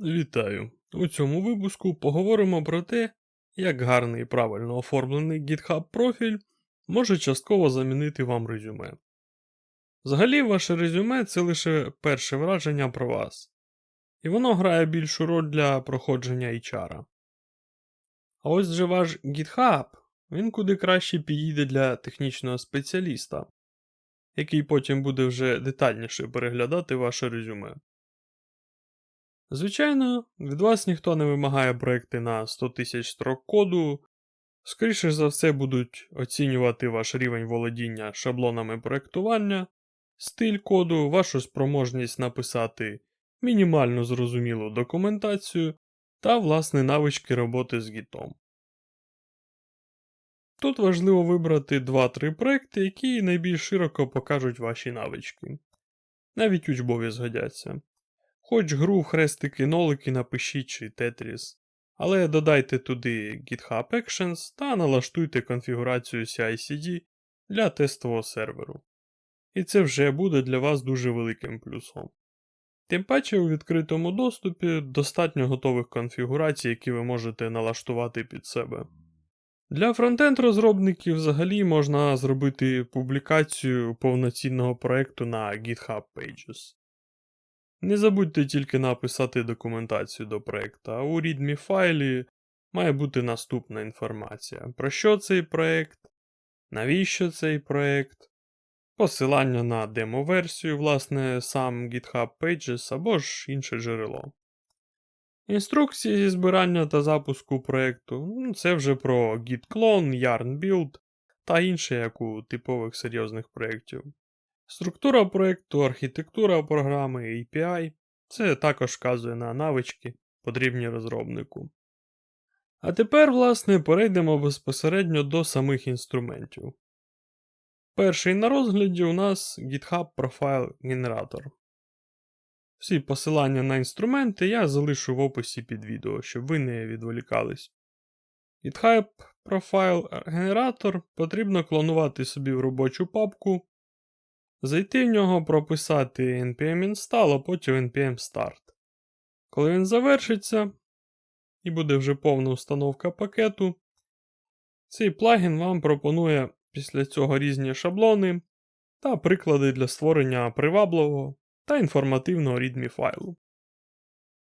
Вітаю! У цьому випуску поговоримо про те, як гарний і правильно оформлений GitHub профіль може частково замінити вам резюме. Взагалі, ваше резюме це лише перше враження про вас, і воно грає більшу роль для проходження HR. А ось же ваш GitHub, він куди краще підійде для технічного спеціаліста, який потім буде вже детальніше переглядати ваше резюме. Звичайно, від вас ніхто не вимагає проекти на 100 тисяч строк коду. Скоріше за все будуть оцінювати ваш рівень володіння шаблонами проектування, стиль коду, вашу спроможність написати мінімально зрозумілу документацію та власне навички роботи з гітом. Тут важливо вибрати 2-3 проекти, які найбільш широко покажуть ваші навички. Навіть учбові згодяться. Хоч гру хрестики-нолики напишіть чи Tetris, але додайте туди GitHub Actions та налаштуйте конфігурацію CI-CD для тестового серверу. І це вже буде для вас дуже великим плюсом. Тим паче у відкритому доступі достатньо готових конфігурацій, які ви можете налаштувати під себе. Для фронтенд розробників взагалі можна зробити публікацію повноцінного проекту на GitHub Pages. Не забудьте тільки написати документацію до проекту, а у readme файлі має бути наступна інформація. Про що цей проект, навіщо цей проект, посилання на демо-версію, власне, сам GitHub Pages або ж інше джерело. Інструкції зі збирання та запуску проекту ну, це вже про git clone, yarn build та інше, як у типових серйозних проєктів. Структура проєкту, архітектура програми, API це також вказує на навички, потрібні розробнику. А тепер, власне, перейдемо безпосередньо до самих інструментів. Перший на розгляді у нас GitHub Profile Generator. Всі посилання на інструменти я залишу в описі під відео, щоб ви не відволікались. GitHub Profile Generator потрібно клонувати собі в робочу папку Зайти в нього, прописати npm install, а потім npm start. Коли він завершиться, і буде вже повна установка пакету, цей плагін вам пропонує після цього різні шаблони та приклади для створення привабливого та інформативного readme файлу.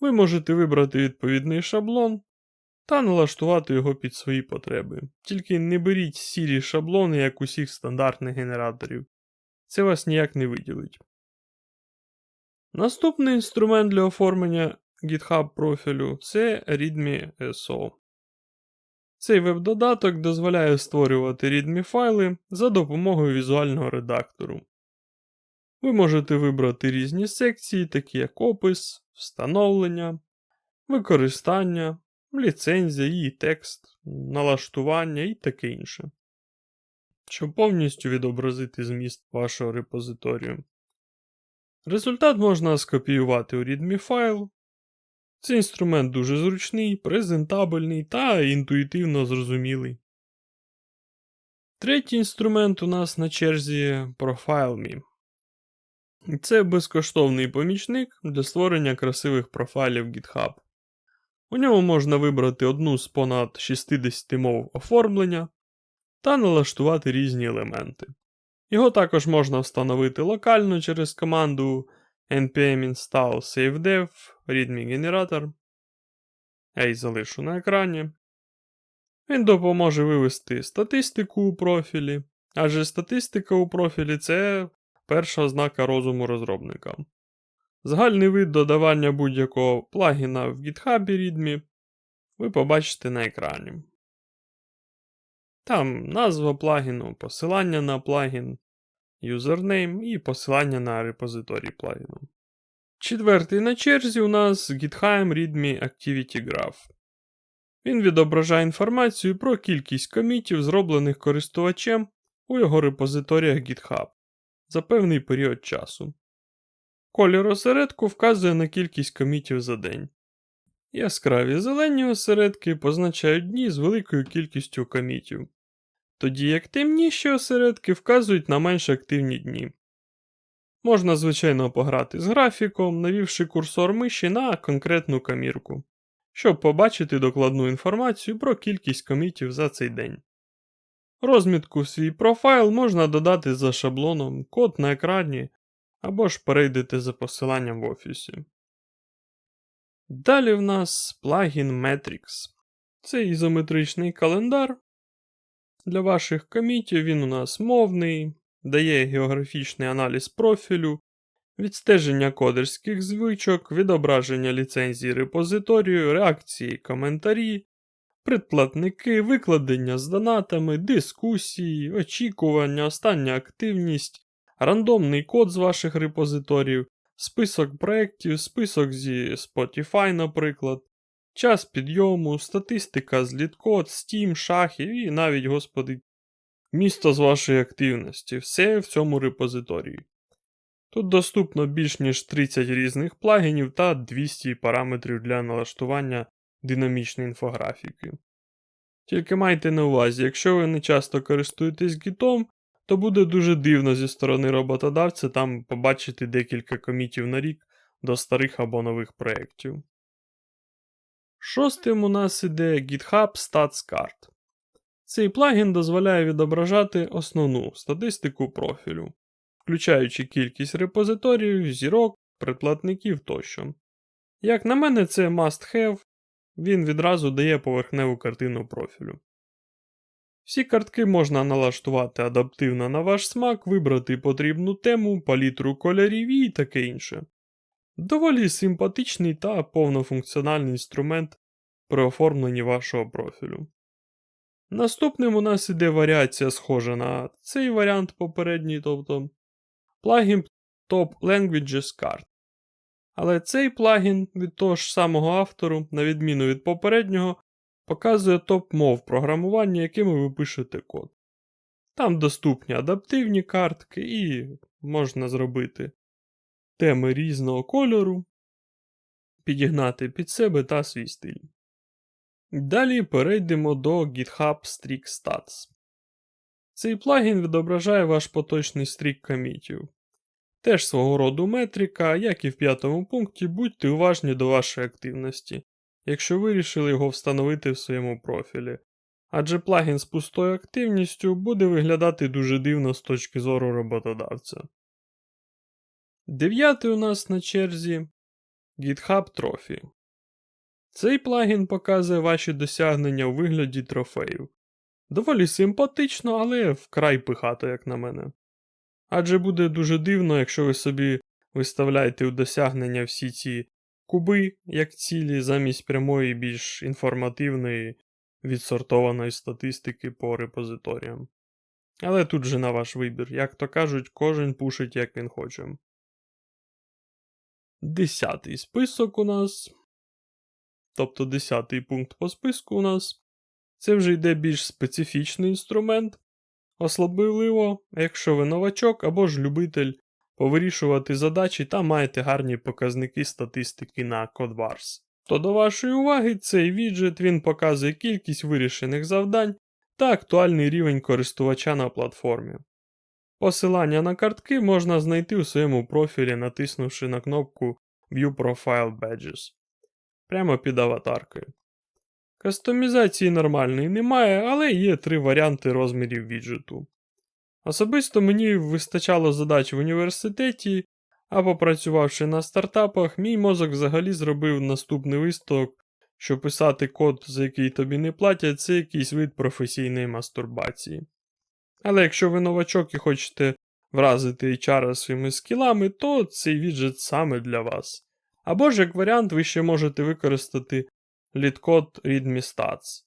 Ви можете вибрати відповідний шаблон та налаштувати його під свої потреби. Тільки не беріть сірі шаблони, як усіх стандартних генераторів це вас ніяк не виділить. Наступний інструмент для оформлення GitHub профілю це README SO. Цей веб-додаток дозволяє створювати README файли за допомогою візуального редактору. Ви можете вибрати різні секції, такі як опис, встановлення, використання, ліцензія і текст, налаштування і таке інше щоб повністю відобразити зміст вашого репозиторію. Результат можна скопіювати у readme файл. Цей інструмент дуже зручний, презентабельний та інтуїтивно зрозумілий. Третій інструмент у нас на черзі ProfileMe. Це безкоштовний помічник для створення красивих профайлів GitHub. У ньому можна вибрати одну з понад 60 мов оформлення, та налаштувати різні елементи. Його також можна встановити локально через команду npm install savedev readme generator. Я її залишу на екрані. Він допоможе вивести статистику у профілі, адже статистика у профілі це перша ознака розуму розробника. Загальний вид додавання будь-якого плагіна в GitHub readme ви побачите на екрані. Там назва плагіну, посилання на плагін, юзернейм і посилання на репозиторій плагіну. Четвертий на черзі у нас GitHub README Activity Graph. Він відображає інформацію про кількість комітів, зроблених користувачем у його репозиторіях GitHub за певний період часу. Колір осередку вказує на кількість комітів за день. Яскраві зелені осередки позначають дні з великою кількістю комітів тоді як темніші осередки вказують на менш активні дні. Можна, звичайно, пограти з графіком, навівши курсор миші на конкретну камірку, щоб побачити докладну інформацію про кількість комітів за цей день. Розмітку в свій профайл можна додати за шаблоном, код на екрані або ж перейдете за посиланням в офісі. Далі в нас плагін Matrix. Це ізометричний календар. Для ваших комітів він у нас мовний, дає географічний аналіз профілю, відстеження кодерських звичок, відображення ліцензій репозиторію, реакції, коментарі, предплатники, викладення з донатами, дискусії, очікування, остання активність, рандомний код з ваших репозиторів, список проєктів, список зі Spotify, наприклад, час підйому, статистика з літкод, Steam, шахів і навіть, господи, місто з вашої активності. Все в цьому репозиторії. Тут доступно більш ніж 30 різних плагінів та 200 параметрів для налаштування динамічної інфографіки. Тільки майте на увазі, якщо ви не часто користуєтесь гітом, то буде дуже дивно зі сторони роботодавця там побачити декілька комітів на рік до старих або нових проєктів. Шостим у нас іде GitHub StatsCard. Цей плагін дозволяє відображати основну статистику профілю, включаючи кількість репозиторіїв, зірок, предплатників тощо. Як на мене, це must have, він відразу дає поверхневу картину профілю. Всі картки можна налаштувати адаптивно на ваш смак, вибрати потрібну тему, палітру кольорів і таке інше. Доволі симпатичний та повнофункціональний інструмент при оформленні вашого профілю. Наступним у нас іде варіація схожа на цей варіант попередній, тобто плагін Top Languages Card. Але цей плагін від того ж самого автору, на відміну від попереднього, показує топ мов програмування, якими ви пишете код. Там доступні адаптивні картки і можна зробити теми різного кольору, підігнати під себе та свій стиль. Далі перейдемо до GitHub Streak Stats. Цей плагін відображає ваш поточний стрік комітів. Теж свого роду метрика, як і в п'ятому пункті, будьте уважні до вашої активності, якщо вирішили його встановити в своєму профілі. Адже плагін з пустою активністю буде виглядати дуже дивно з точки зору роботодавця. Дев'ятий у нас на черзі GitHub Trophy. Цей плагін показує ваші досягнення у вигляді трофеїв. Доволі симпатично, але вкрай пихато, як на мене. Адже буде дуже дивно, якщо ви собі виставляєте у досягнення всі ці куби як цілі замість прямої більш інформативної відсортованої статистики по репозиторіям. Але тут же на ваш вибір, як то кажуть, кожен пушить як він хоче. Десятий список у нас. Тобто десятий пункт по списку у нас. Це вже йде більш специфічний інструмент. Особливо, якщо ви новачок або ж любитель повирішувати задачі та маєте гарні показники статистики на CodeWars. То до вашої уваги цей віджит він показує кількість вирішених завдань та актуальний рівень користувача на платформі. Посилання на картки можна знайти у своєму профілі, натиснувши на кнопку View Profile Badges прямо під аватаркою. Кастомізації нормальної немає, але є три варіанти розмірів віджиту. Особисто мені вистачало задач в університеті, а попрацювавши на стартапах, мій мозок взагалі зробив наступний висновок, що писати код, за який тобі не платять, це якийсь вид професійної мастурбації. Але якщо ви новачок і хочете вразити HR своїми скілами, то цей віджит саме для вас. Або ж як варіант, ви ще можете використати літкод ReadMeStats.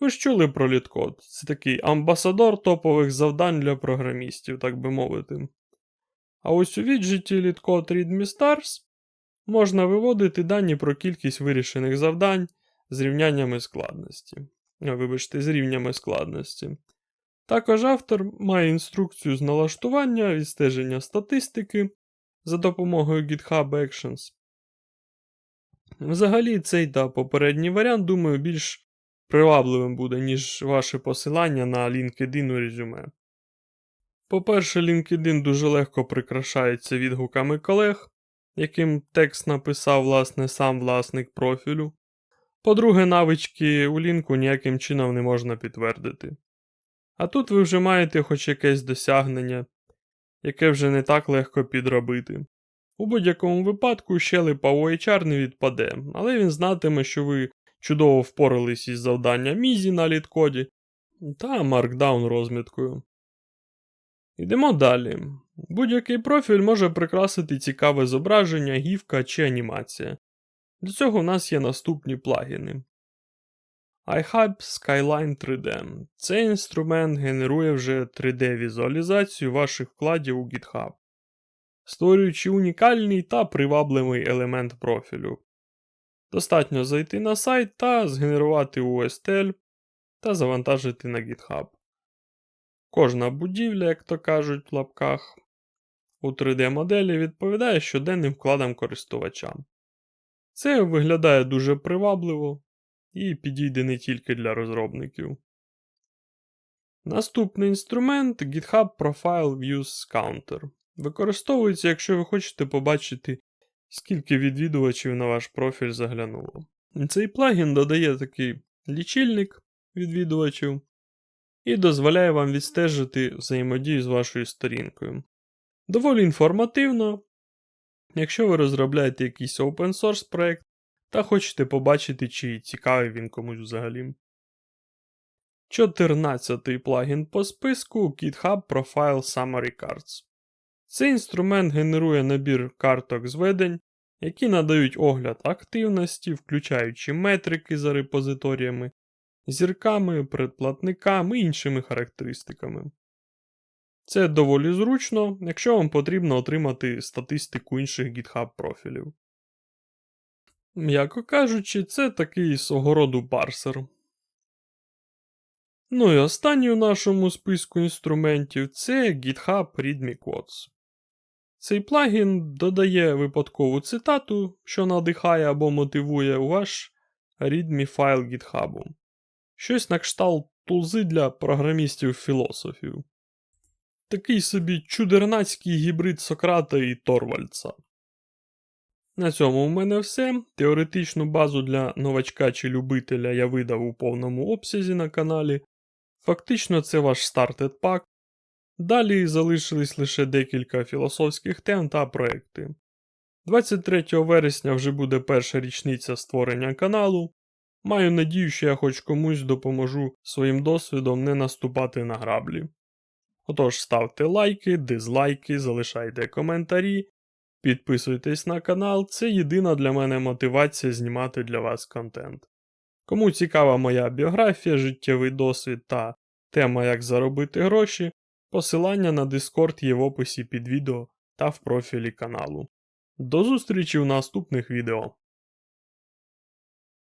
Ви ж чули про літкод? Це такий амбасадор топових завдань для програмістів, так би мовити. А ось у віджиті літкод ReadMeStars можна виводити дані про кількість вирішених завдань з рівняннями складності. Вибачте, з рівнями складності. Також автор має інструкцію з налаштування, відстеження статистики за допомогою GitHub Actions. Взагалі, цей та попередній варіант, думаю, більш привабливим буде, ніж ваше посилання на LinkedIn у резюме. По-перше, LinkedIn дуже легко прикрашається відгуками колег, яким текст написав власне сам власник профілю. По-друге, навички у лінку ніяким чином не можна підтвердити. А тут ви вже маєте хоч якесь досягнення, яке вже не так легко підробити. У будь-якому випадку щелепа у HR не відпаде, але він знатиме, що ви чудово впорались із завданням Мізі на літкоді та маркдаун розміткою. Йдемо далі. Будь-який профіль може прикрасити цікаве зображення, гівка чи анімація. Для цього у нас є наступні плагіни. iHub Skyline 3D. Цей інструмент генерує вже 3D-візуалізацію ваших вкладів у GitHub, створюючи унікальний та привабливий елемент профілю. Достатньо зайти на сайт та згенерувати USTL та завантажити на GitHub. Кожна будівля, як то кажуть в лапках, у 3D-моделі відповідає щоденним вкладам користувача. Це виглядає дуже привабливо і підійде не тільки для розробників. Наступний інструмент GitHub Profile Views Counter. Використовується, якщо ви хочете побачити, скільки відвідувачів на ваш профіль заглянуло. Цей плагін додає такий лічильник відвідувачів і дозволяє вам відстежити взаємодію з вашою сторінкою. Доволі інформативно, якщо ви розробляєте якийсь open source проект та хочете побачити, чи цікавий він комусь взагалі. 14 плагін по списку GitHub Profile Summary Cards. Цей інструмент генерує набір карток зведень, які надають огляд активності, включаючи метрики за репозиторіями, зірками, предплатниками і іншими характеристиками. Це доволі зручно, якщо вам потрібно отримати статистику інших GitHub профілів. М'яко кажучи, це такий свого роду парсер. Ну і останній у нашому списку інструментів це GitHub README Quotes. Цей плагін додає випадкову цитату, що надихає або мотивує ваш README файл GitHub. Щось на кшталт тулзи для програмістів-філософів. Такий собі чудернацький гібрид Сократа і Торвальдса. На цьому в мене все. Теоретичну базу для новачка чи любителя я видав у повному обсязі на каналі. Фактично, це ваш стартед пак. Далі залишились лише декілька філософських тем та проекти. 23 вересня вже буде перша річниця створення каналу. Маю надію, що я хоч комусь допоможу своїм досвідом не наступати на граблі. Отож, ставте лайки, дизлайки, залишайте коментарі, підписуйтесь на канал, це єдина для мене мотивація знімати для вас контент. Кому цікава моя біографія, життєвий досвід та тема як заробити гроші, посилання на Discord є в описі під відео та в профілі каналу. До зустрічі в наступних відео.